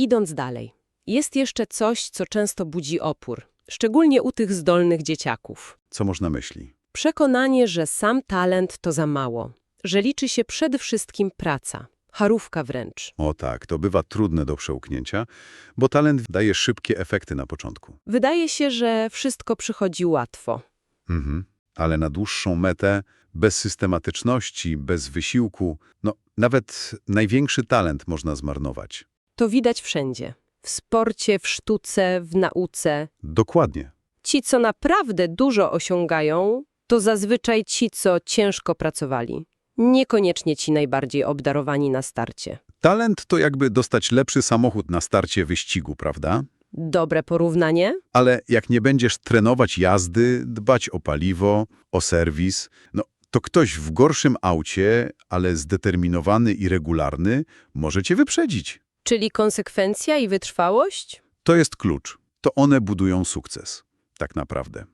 Idąc dalej, jest jeszcze coś, co często budzi opór, szczególnie u tych zdolnych dzieciaków. Co można myśli? Przekonanie, że sam talent to za mało, że liczy się przede wszystkim praca, harówka wręcz. O tak, to bywa trudne do przełknięcia, bo talent daje szybkie efekty na początku. Wydaje się, że wszystko przychodzi łatwo. Mhm. Ale na dłuższą metę, bez systematyczności, bez wysiłku, no nawet największy talent można zmarnować. To widać wszędzie. W sporcie, w sztuce, w nauce. Dokładnie. Ci, co naprawdę dużo osiągają, to zazwyczaj ci, co ciężko pracowali. Niekoniecznie ci najbardziej obdarowani na starcie. Talent to jakby dostać lepszy samochód na starcie wyścigu, prawda? Dobre porównanie? Ale jak nie będziesz trenować jazdy, dbać o paliwo, o serwis, no to ktoś w gorszym aucie, ale zdeterminowany i regularny, może cię wyprzedzić. Czyli konsekwencja i wytrwałość? To jest klucz. To one budują sukces. Tak naprawdę.